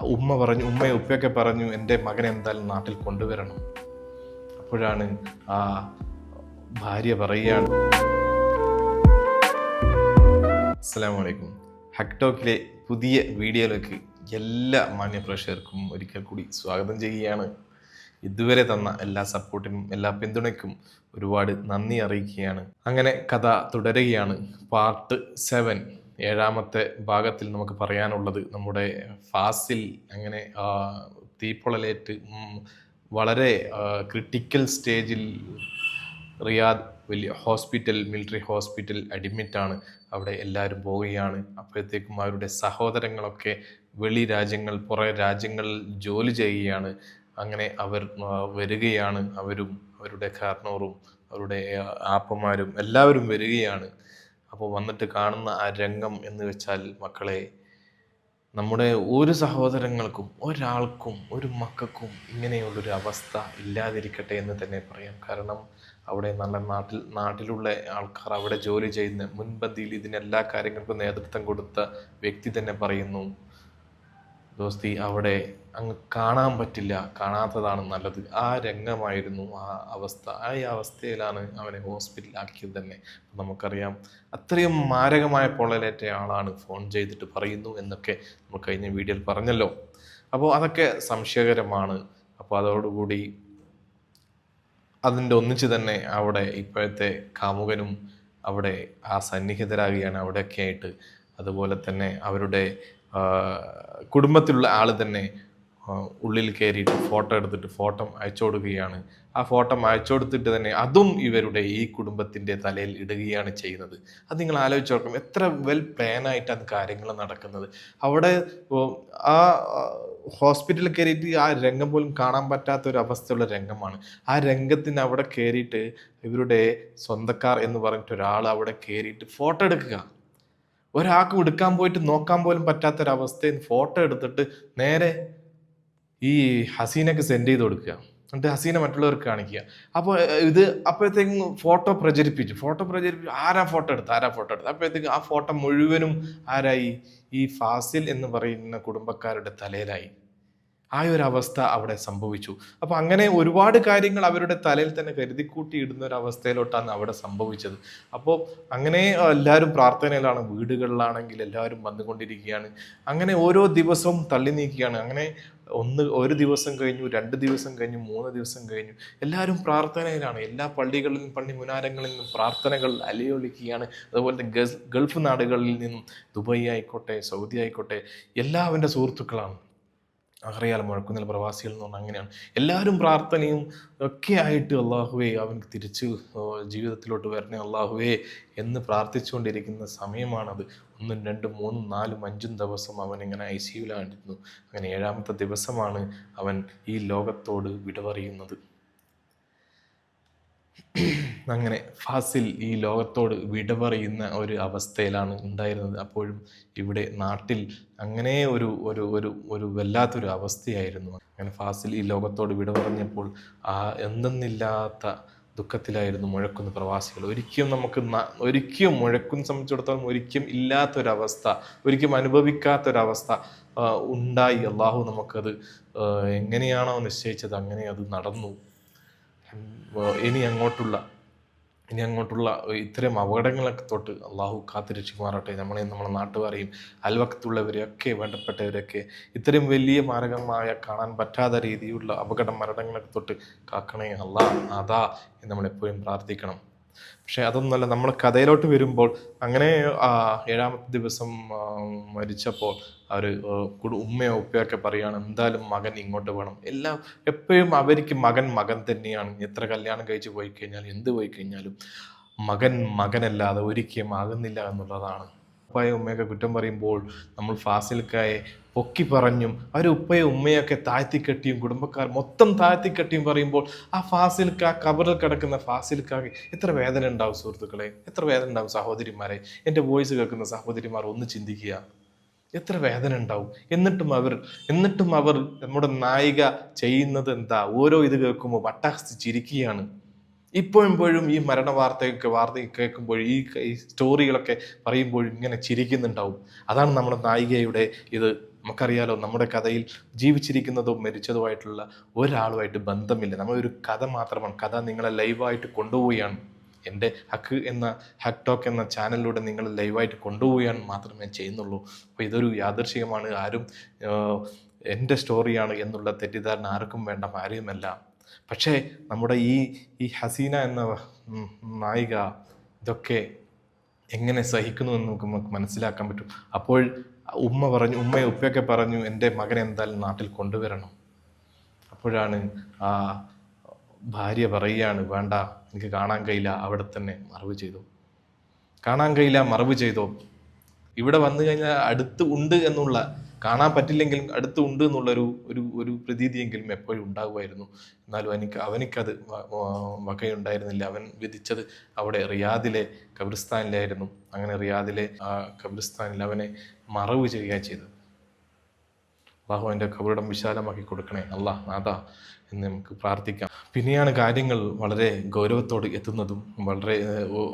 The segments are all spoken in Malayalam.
ഉമ്മ പറഞ്ഞു ഉമ്മയും ഉപ്പയൊക്കെ പറഞ്ഞു എന്റെ മകനെ എന്തായാലും നാട്ടിൽ കൊണ്ടുവരണം. അപ്പോഴാണ് ആ ഭാര്യ പറയുകയാണ്. അസ്സാം വലൈക്കും ഹക്ടോക്കിലെ പുതിയ വീഡിയോയിലേക്ക് എല്ലാ മാന്യ പ്രേക്ഷകർക്കും ഒരിക്കൽ കൂടി സ്വാഗതം ചെയ്യുകയാണ്. ഇതുവരെ തന്ന എല്ലാ സപ്പോർട്ടിനും എല്ലാ പിന്തുണയ്ക്കും ഒരുപാട് നന്ദി അറിയിക്കുകയാണ്. അങ്ങനെ കഥ തുടരുകയാണ്. Part seven. ഏഴാമത്തെ ഭാഗത്തിൽ നമുക്ക് പറയാനുള്ളത് നമ്മുടെ ഫാസിൽ അങ്ങനെ തീപ്പൊളലേറ്റ് വളരെ ക്രിട്ടിക്കൽ സ്റ്റേജിൽ റിയാദ് വലിയ ഹോസ്പിറ്റൽ മിലിറ്ററി ഹോസ്പിറ്റൽ അഡ്മിറ്റാണ് അവിടെ എല്ലാവരും പോവുകയാണ്. അപ്പോഴത്തേക്കും അവരുടെ സഹോദരങ്ങളൊക്കെ വെളി രാജ്യങ്ങൾ പുറേ രാജ്യങ്ങളിൽ ജോലി ചെയ്യുകയാണ്. അങ്ങനെ അവർ വരികയാണ്. അവരും അവരുടെ കാരണവറും അവരുടെ ആപ്പമാരും എല്ലാവരും വരികയാണ്. അപ്പോൾ വന്നിട്ട് കാണുന്ന ആ രംഗം എന്ന് വെച്ചാൽ മക്കളെ നമ്മുടെ ഒരു സഹോദരങ്ങൾക്കും ഒരാൾക്കും ഒരു മക്കൾക്കും ഇങ്ങനെയുള്ളൊരു അവസ്ഥ ഇല്ലാതിരിക്കട്ടെ എന്ന് തന്നെ പറയാം. കാരണം അവിടെ നല്ല നാട്ടിൽ നാട്ടിലുള്ള ആൾക്കാർ അവിടെ ജോലി ചെയ്യുന്ന മുൻപന്തിയിൽ ഇതിനെല്ലാ കാര്യങ്ങൾക്കും നേതൃത്വം കൊടുത്ത വ്യക്തി തന്നെ പറയുന്നു. ദോസ്തി അവിടെ അങ്ങ് കാണാൻ പറ്റില്ല. കാണാത്തതാണ് നല്ലത്. ആ രംഗമായിരുന്നു ആ അവസ്ഥ. ആ ഈ അവസ്ഥയിലാണ് അവനെ ഹോസ്പിറ്റലാക്കിയത് തന്നെ. നമുക്കറിയാം അത്രയും മാരകമായ പൊള്ളലേറ്റ ആളാണ് ഫോൺ ചെയ്തിട്ട് പറയുന്നു എന്നൊക്കെ നമ്മൾ കഴിഞ്ഞ വീഡിയോയിൽ പറഞ്ഞല്ലോ. അപ്പോൾ അതൊക്കെ സംശയകരമാണ്. അപ്പോൾ അതോടുകൂടി അതിന്റെ ഒന്നിച്ച് തന്നെ അവിടെ ഇപ്പോഴത്തെ കാമുകനും അവിടെ ആ സന്നിഹിതരാകുകയാണ് അവിടെയൊക്കെ ആയിട്ട് അതുപോലെ തന്നെ അവരുടെ കുടുംബത്തിലുള്ള ആൾ തന്നെ ഉള്ളിൽ കയറിയിട്ട് ഫോട്ടോ എടുത്തിട്ട് ഫോട്ടോ അയച്ചു കൊടുക്കുകയാണ് ആ ഫോട്ടോ അയച്ചു കൊടുത്തിട്ട് തന്നെ അതും ഇവരുടെ ഈ കുടുംബത്തിന്റെ തലയിൽ ഇടുകയാണ് ചെയ്യുന്നത്. അത് നിങ്ങൾ ആലോചിച്ച് നോക്കണം. എത്ര വെൽ പ്ലാൻ ആയിട്ടാണ് കാര്യങ്ങൾ നടക്കുന്നത്. അവിടെ ആ ഹോസ്പിറ്റലിൽ കയറിയിട്ട് ആ രംഗം പോലും കാണാൻ പറ്റാത്ത ഒരു അവസ്ഥയുള്ള രംഗമാണ്. ആ രംഗത്തിന് അവിടെ കയറിയിട്ട് ഇവരുടെ സ്വന്തക്കാർ എന്ന് പറഞ്ഞിട്ട് ഒരാൾ അവിടെ കയറിയിട്ട് ഫോട്ടോ എടുക്കുക. ഒരാൾക്കും എടുക്കാൻ പോയിട്ട് നോക്കാൻ പോലും പറ്റാത്തൊരവസ്ഥയിൽ ഫോട്ടോ എടുത്തിട്ട് നേരെ ഈ ഹസീനക്ക് സെൻഡ് ചെയ്ത് കൊടുക്കുക. എന്നിട്ട് ഹസീന മറ്റുള്ളവർക്ക് കാണിക്കുക. അപ്പോൾ ഇത് അപ്പോഴത്തേക്കും ഫോട്ടോ പ്രചരിപ്പിച്ചു. ഫോട്ടോ പ്രചരിപ്പിച്ചു. ആരാ ഫോട്ടോ എടുത്ത് ആരാ ഫോട്ടോ എടുത്ത് അപ്പോഴത്തേക്കും ആ ഫോട്ടോ മുഴുവനും ആരായി ഈ ഫാസിൽ എന്ന് പറയുന്ന കുടുംബക്കാരുടെ തലയിലായി. ആ ഒരു അവസ്ഥ അവിടെ സംഭവിച്ചു. അപ്പോൾ അങ്ങനെ ഒരുപാട് കാര്യങ്ങൾ അവരുടെ തലയിൽ തന്നെ കരുതിക്കൂട്ടി ഇടുന്ന ഒരു അവസ്ഥയിലോട്ടാണ് അവിടെ സംഭവിച്ചത്. അപ്പോൾ അങ്ങനെ എല്ലാവരും പ്രാർത്ഥനയിലാണ് വീടുകളിലാണെങ്കിൽ എല്ലാവരും വന്നുകൊണ്ടിരിക്കുകയാണ്. അങ്ങനെ ഓരോ ദിവസവും തള്ളി നീക്കുകയാണ് അങ്ങനെ ഒന്ന് ഒരു ദിവസം കഴിഞ്ഞു രണ്ട് ദിവസം കഴിഞ്ഞു മൂന്ന് ദിവസം കഴിഞ്ഞു. എല്ലാവരും പ്രാർത്ഥനയിലാണ്. എല്ലാ പള്ളികളിലും പള്ളി മുനാരങ്ങളിൽ നിന്നും പ്രാർത്ഥനകൾ അലയൊലിക്കുകയാണ്. അതുപോലെ ഗൾഫ് നാടുകളിൽ നിന്നും ദുബായ് ആയിക്കോട്ടെ സൗദി ആയിക്കോട്ടെ എല്ലാ അവന്റെ സുഹൃത്തുക്കളാണ്. അറിയാലോ മുഴക്കുന്നിൽ പ്രവാസികൾ എന്ന് പറഞ്ഞാൽ അങ്ങനെയാണ്. എല്ലാവരും പ്രാർത്ഥനയും ഒക്കെ ആയിട്ട് അള്ളാഹുവേ അവൻക്ക് തിരിച്ച് ജീവിതത്തിലോട്ട് വരണേ അള്ളാഹുവേ എന്ന് പ്രാർത്ഥിച്ചുകൊണ്ടിരിക്കുന്ന സമയമാണത്. ഒന്നും രണ്ടും മൂന്നും നാലും അഞ്ചും ദിവസം അവൻ ഇങ്ങനെ ഐ സിയുലായിരുന്നു അങ്ങനെ ഏഴാമത്തെ ദിവസമാണ് അവൻ ഈ ലോകത്തോട് വിട പറയുന്നത്. അങ്ങനെ ഫാസിൽ ഈ ലോകത്തോട് വിട പറയുന്ന ഒരു അവസ്ഥയിലാണ് ഉണ്ടായിരുന്നത്. അപ്പോഴും ഇവിടെ നാട്ടിൽ അങ്ങനെ ഒരു ഒരു ഒരു ഒരു വല്ലാത്തൊരു അവസ്ഥയായിരുന്നു. അങ്ങനെ ഫാസിൽ ഈ ലോകത്തോട് വിട പറഞ്ഞപ്പോൾ ആ എന്തെന്നില്ലാത്ത ദുഃഖത്തിലായിരുന്നു മുഴക്കുന്ന പ്രവാസികൾ. ഒരിക്കലും നമുക്ക് ഒരിക്കലും മുഴക്കുന്ന സംബന്ധിച്ചിടത്തോളം ഒരിക്കലും ഇല്ലാത്തൊരവസ്ഥ ഒരിക്കലും അനുഭവിക്കാത്തൊരവസ്ഥ ഉണ്ടായി. അള്ളാഹു നമുക്കത് എങ്ങനെയാണോ നിശ്ചയിച്ചത് അങ്ങനെ അത് നടന്നു. ഇനി അങ്ങോട്ടുള്ള ഇനി അങ്ങോട്ടുള്ള ഇത്തരം അപകടങ്ങളൊക്കെ തൊട്ട് അള്ളാഹു കാത്തിരക്ഷിക്കുമാറട്ടെ നമ്മളെയും നമ്മളെ നാട്ടുകാരെയും അയൽവക്കത്തുള്ളവരെയൊക്കെ വേണ്ടപ്പെട്ടവരെയൊക്കെ ഇത്തരം വലിയ മാരകമായ കാണാൻ പറ്റാത്ത രീതിയിലുള്ള അപകട മരണങ്ങളൊക്കെ തൊട്ട് കാക്കണേ അല്ലാ അതാ എന്ന് നമ്മളെപ്പോഴും പ്രാർത്ഥിക്കണം. പക്ഷെ അതൊന്നുമല്ല നമ്മൾ കഥയിലോട്ട് വരുമ്പോൾ അങ്ങനെ ഏഴാമത്തെ ദിവസം മരിച്ചപ്പോൾ അവർ ഉമ്മയോ ഉപ്പയൊക്കെ പറയുകയാണ് എന്തായാലും മകൻ ഇങ്ങോട്ട് വേണം. എല്ലാം എപ്പോഴും അവർക്ക് മകൻ മകൻ തന്നെയാണ്. എത്ര കല്യാണം കഴിച്ച് പോയി കഴിഞ്ഞാലും എന്ത് പോയി കഴിഞ്ഞാലും മകൻ മകനല്ലാതെ ഒരിക്കലും ആകുന്നില്ല എന്നുള്ളതാണ്. ഉപ്പായ ഉമ്മയൊക്കെ കുറ്റം പറയുമ്പോൾ നമ്മൾ ഫാസിൽക്കായെ പൊക്കി പറഞ്ഞും അവർ ഉപ്പയും ഉമ്മയൊക്കെ താഴ്ത്തിക്കെട്ടിയും കുടുംബക്കാർ മൊത്തം താഴ്ത്തിക്കെട്ടിയും പറയുമ്പോൾ ആ ഫാസിൽക്ക കബറിൽ കിടക്കുന്ന ഫാസിൽക്കാക്ക് എത്ര വേദന ഉണ്ടാവും സുഹൃത്തുക്കളെ? എത്ര വേദന ഉണ്ടാവും സഹോദരിമാരെ? എന്റെ വോയിസ് കേൾക്കുന്ന സഹോദരിമാർ ഒന്ന് ചിന്തിക്കുക. എത്ര വേദന ഉണ്ടാവും? എന്നിട്ടും അവർ എന്നിട്ടും അവർ നമ്മുടെ നായിക ചെയ്യുന്നത് എന്താ? ഓരോ ഇത് കേൾക്കുമ്പോൾ വട്ടഹസ്തി ചിരിക്കുകയാണ്. ഇപ്പോഴും ഈ മരണ വാർത്തയൊക്കെ വാർത്ത കേൾക്കുമ്പോൾ ഈ സ്റ്റോറികളൊക്കെ പറയുമ്പോഴും ഇങ്ങനെ ചിരിക്കുന്നുണ്ടാവും. അതാണ് നമ്മുടെ നായികയുടെ ഇത്. നമുക്കറിയാലോ നമ്മുടെ കഥയിൽ ജീവിച്ചിരിക്കുന്നതോ മരിച്ചതോ ഒരാളുമായിട്ട് ബന്ധമില്ല. നമ്മളൊരു കഥ മാത്രമാണ്. കഥ നിങ്ങളെ ലൈവായിട്ട് കൊണ്ടുപോവുകയാണ്. എന്റെ ഹക്ക് എന്ന ഹക്ക് ടോക്ക് എന്ന ചാനലിലൂടെ നിങ്ങൾ ലൈവായിട്ട് കൊണ്ടുപോവുകയാണ് മാത്രമേ ചെയ്യുന്നുള്ളൂ. അപ്പോൾ ഇതൊരു യാദർശികമാണ് ആരും എന്റെ സ്റ്റോറിയാണ് എന്നുള്ള തെറ്റിദ്ധാരണ ആർക്കും വേണ്ട ആരെയുമല്ല. പക്ഷേ നമ്മുടെ ഈ ഈ ഹസീന എന്ന നായിക ഇതൊക്കെ എങ്ങനെ സഹിക്കുന്നു എന്ന് നമുക്ക് നമുക്ക് മനസ്സിലാക്കാൻ പറ്റും. അപ്പോൾ ഉമ്മ പറഞ്ഞു ഉമ്മയും ഉപ്പയൊക്കെ പറഞ്ഞു എന്റെ മകൻ എന്തായാലും നാട്ടിൽ കൊണ്ടുവരണം. അപ്പോഴാണ് ആ ഭാര്യ പറയുകയാണ് വേണ്ട എനിക്ക് കാണാൻ കഴിയില്ല അവിടെ തന്നെ മറവ് ചെയ്തു. കാണാൻ കഴിയില്ല മറവ് ചെയ്തോ. ഇവിടെ വന്നു കഴിഞ്ഞാൽ അടുത്ത് ഉണ്ട് എന്നുള്ള കാണാൻ പറ്റില്ലെങ്കിലും അടുത്ത് ഉണ്ട് എന്നുള്ളൊരു ഒരു ഒരു പ്രതീതിയെങ്കിലും എപ്പോഴും ഉണ്ടാകുമായിരുന്നു. എന്നാലും എനിക്ക് അവനിക്കത് വകയുണ്ടായിരുന്നില്ല. അവൻ വിധിച്ചത് അവിടെ റിയാദിലെ ഖബറിസ്ഥാനിലായിരുന്നു അങ്ങനെ റിയാദിലെ ആ ഖബറിസ്ഥാനിൽ അവനെ മറവ് ചെയ്യുക ചെയ്തത്. അള്ളാഹു എന്റെ ഖബറിടം വിശാലമാക്കി കൊടുക്കണേ. അള്ളാഹ് നാഥ എന്ന് നമുക്ക് പ്രാർത്ഥിക്കാം. പിന്നെയാണ് കാര്യങ്ങൾ വളരെ ഗൗരവത്തോട് എത്തുന്നതും വളരെ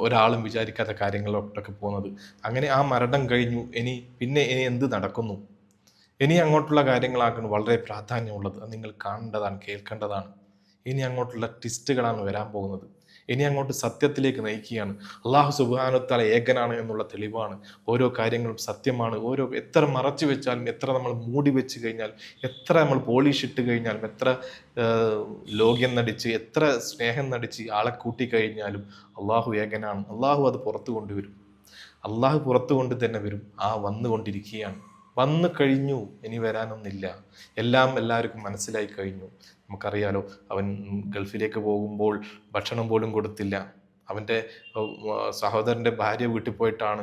ഒരാളും വിചാരിക്കാത്ത കാര്യങ്ങളിലോട്ടൊക്കെ പോകുന്നത്. അങ്ങനെ ആ മരണം കഴിഞ്ഞു. ഇനി പിന്നെ ഇനി എന്ത് നടക്കുന്നു? ഇനി അങ്ങോട്ടുള്ള കാര്യങ്ങളാണ് വളരെ പ്രാധാന്യമുള്ളത്. നിങ്ങൾ കാണേണ്ടതാണ് കേൾക്കേണ്ടതാണ്. ഇനി അങ്ങോട്ടുള്ള ട്വിസ്റ്റുകളാണ് വരാൻ പോകുന്നത്. ഇനി അങ്ങോട്ട് സത്യത്തിലേക്ക് നയിക്കുകയാണ്. അള്ളാഹു സുബാനുത്താല ഏകനാണ് എന്നുള്ള തെളിവാണ്. ഓരോ കാര്യങ്ങളും സത്യമാണ്. ഓരോ എത്ര മറച്ചു വെച്ചാലും എത്ര നമ്മൾ മൂടി വെച്ച് കഴിഞ്ഞാൽ എത്ര നമ്മൾ പോളിഷ് ഇട്ട് കഴിഞ്ഞാലും എത്ര ലോകം നടിച്ച് എത്ര സ്നേഹം നടിച്ച് ആളെ കൂട്ടിക്കഴിഞ്ഞാലും അള്ളാഹു ഏകനാണ്. അള്ളാഹു അത് പുറത്തു കൊണ്ടുവരും. അള്ളാഹു പുറത്തു കൊണ്ട് തന്നെ വരും. ആ വന്നുകൊണ്ടിരിക്കുകയാണ്. വന്നു കഴിഞ്ഞു ഇനി വരാനൊന്നില്ല എല്ലാം എല്ലാവർക്കും മനസ്സിലായി കഴിഞ്ഞു. നമുക്കറിയാലോ അവൻ ഗൾഫിലേക്ക് പോകുമ്പോൾ ഭക്ഷണം പോലും കൊടുത്തില്ല. അവന്റെ സഹോദരന്റെ ഭാര്യ വീട്ടിൽ പോയിട്ടാണ്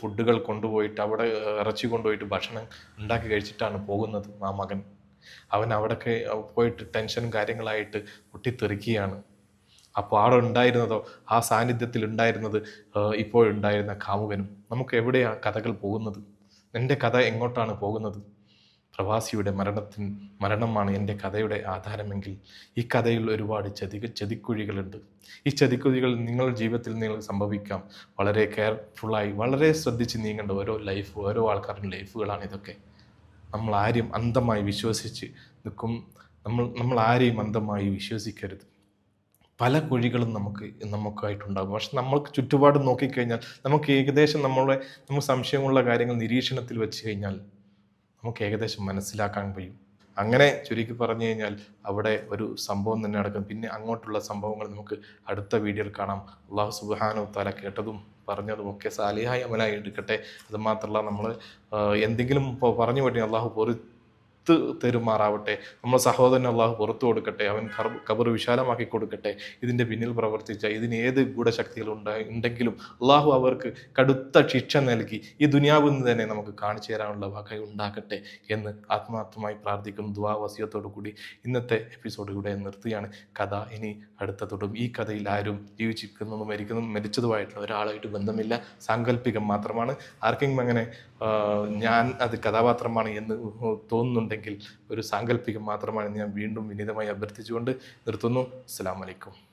ഫുഡുകൾ കൊണ്ടുപോയിട്ട് അവിടെ ഇറച്ചി കൊണ്ടുപോയിട്ട് ഭക്ഷണം ഉണ്ടാക്കി കഴിച്ചിട്ടാണ് പോകുന്നത് ആ മകൻ. അവൻ അവിടെയൊക്കെ പോയിട്ട് ടെൻഷനും കാര്യങ്ങളായിട്ട് പൊട്ടിത്തെറിക്കുകയാണ്. അപ്പോൾ അവിടെ ഉണ്ടായിരുന്നതോ ആ സാന്നിധ്യത്തിൽ ഉണ്ടായിരുന്നത് ഇപ്പോഴുണ്ടായിരുന്ന കാമുകനും. നമുക്ക് എവിടെയാണ് കഥകൾ പോകുന്നത്? എന്റെ കഥ എങ്ങോട്ടാണ് പോകുന്നത്? പ്രവാസിയുടെ മരണത്തിന് മരണമാണ് എന്റെ കഥയുടെ ആധാരമെങ്കിൽ ഈ കഥയിൽ ഒരുപാട് ചതി ചതിക്കുഴികളുണ്ട്. ഈ ചതിക്കുഴികൾ നിങ്ങളുടെ ജീവിതത്തിൽ നിങ്ങൾ സംഭവിക്കാം. വളരെ കെയർഫുള്ളായി വളരെ ശ്രദ്ധിച്ച് നീങ്ങേണ്ട ഓരോ ലൈഫ് ഓരോ ആൾക്കാരുടെ ലൈഫുകളാണ് ഇതൊക്കെ. നമ്മൾ ആരും അന്ധമായി വിശ്വസിച്ച് നിൽക്കും. നമ്മൾ നമ്മൾ ആരെയും അന്ധമായി വിശ്വസിക്കരുത്. പല കുഴികളും നമുക്ക് നമുക്കായിട്ടുണ്ടാകും. പക്ഷെ നമ്മൾക്ക് ചുറ്റുപാട് നോക്കിക്കഴിഞ്ഞാൽ നമുക്ക് ഏകദേശം നമ്മളെ നമുക്ക് സംശയമുള്ള കാര്യങ്ങൾ നിരീക്ഷണത്തിൽ വെച്ച് കഴിഞ്ഞാൽ നമുക്ക് ഏകദേശം മനസ്സിലാക്കാൻ കഴിയും. അങ്ങനെ ചുരുക്കി പറഞ്ഞു കഴിഞ്ഞാൽ അവിടെ ഒരു സംഭവം തന്നെ നടക്കും. പിന്നെ അങ്ങോട്ടുള്ള സംഭവങ്ങൾ നമുക്ക് അടുത്ത വീഡിയോയിൽ കാണാം. അള്ളാഹു സുബാനോ തല കേട്ടതും പറഞ്ഞതും ഒക്കെ സാലിഹായി അമലായി എടുക്കട്ടെ. അത് മാത്രമല്ല നമ്മൾ എന്തെങ്കിലും പറഞ്ഞു പറ്റി അള്ളാഹു പൊറി പുറത്ത് തെരുമാറാവട്ടെ. നമ്മൾ സഹോദരൻ അള്ളാഹു പുറത്തു കൊടുക്കട്ടെ. അവൻ കബർ വിശാലമാക്കി കൊടുക്കട്ടെ. ഇതിന്റെ പിന്നിൽ പ്രവർത്തിച്ച ഇതിന് ഏത് ഗൂഢശക്തികൾ ഉണ്ടായി ഉണ്ടെങ്കിലും അള്ളാഹു അവർക്ക് കടുത്ത ശിക്ഷ നൽകി ഈ ദുനിയാവിൽ നിന്ന് തന്നെ നമുക്ക് കാണിച്ചു തരാനുള്ള വക ഉണ്ടാക്കട്ടെ എന്ന് ആത്മാർത്ഥമായി പ്രാർത്ഥിക്കും ദുവാ വസിയത്തോടു കൂടി ഇന്നത്തെ എപ്പിസോഡ് ഇവിടെ നിർത്തുകയാണ് കഥ ഇനി അടുത്ത തൊടും ഈ കഥയിൽ ആരും ജീവിച്ചിരിക്കുന്നതും മരിക്കുന്നതും മരിച്ചതുമായിട്ടുള്ള ഒരാളായിട്ട് ബന്ധമില്ല. സാങ്കല്പികം മാത്രമാണ്. ആർക്കെങ്കിലും അങ്ങനെ ഞാൻ അത് കഥാപാത്രമാണ് എന്ന് തോന്നുന്നുണ്ടെങ്കിൽ ഒരു സാങ്കല്പികം മാത്രമാണ് ഞാൻ വീണ്ടും വിനീതമായി അഭ്യർത്ഥിച്ചുകൊണ്ട് നിർത്തുന്നു. അസ്സാം വലൈക്കും